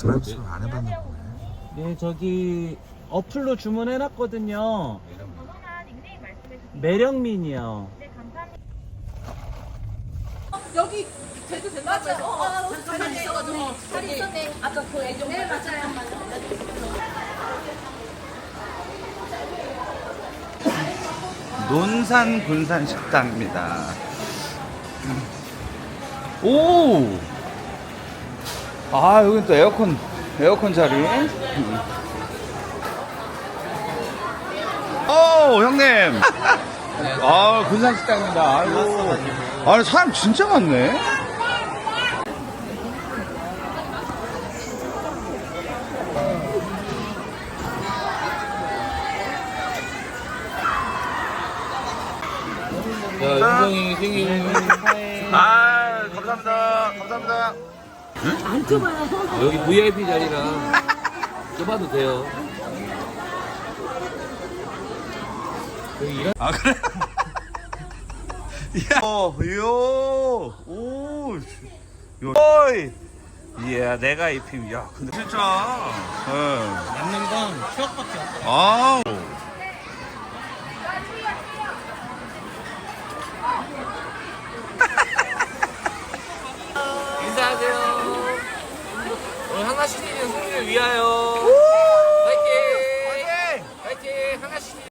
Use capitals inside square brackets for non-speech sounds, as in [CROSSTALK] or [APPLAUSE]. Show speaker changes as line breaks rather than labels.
드라이브 스루 안 해봤나 보네.
네, 저기 어플로 주문해놨거든요. 매력민이요.
네.
여기 돼도 된다고 해서 어, 어, 자리 있어가지고 자리 있었네 아까 그 애정 네 맞아요
논산 군산 식당입니다. 오! 아, 여긴 또 에어컨, 에어컨 자리. 오, 형님! [LAUGHS] 아, 군산 식당입니다. 아이고. 아니, 사람 진짜 많네?
야, 윤성이 생일.
아, 감사합니다. 감사합니다.
아, 여기 VIP 자리라. 좁아도 돼요.
아 그래? [LAUGHS] 야, 어, 요, 오, 씨. 요, 어이, 이야, 내가 입힘, 야, 근데 진짜, 예,
남는 건 추억밖에 없어.
아,
인사하세요. 위하여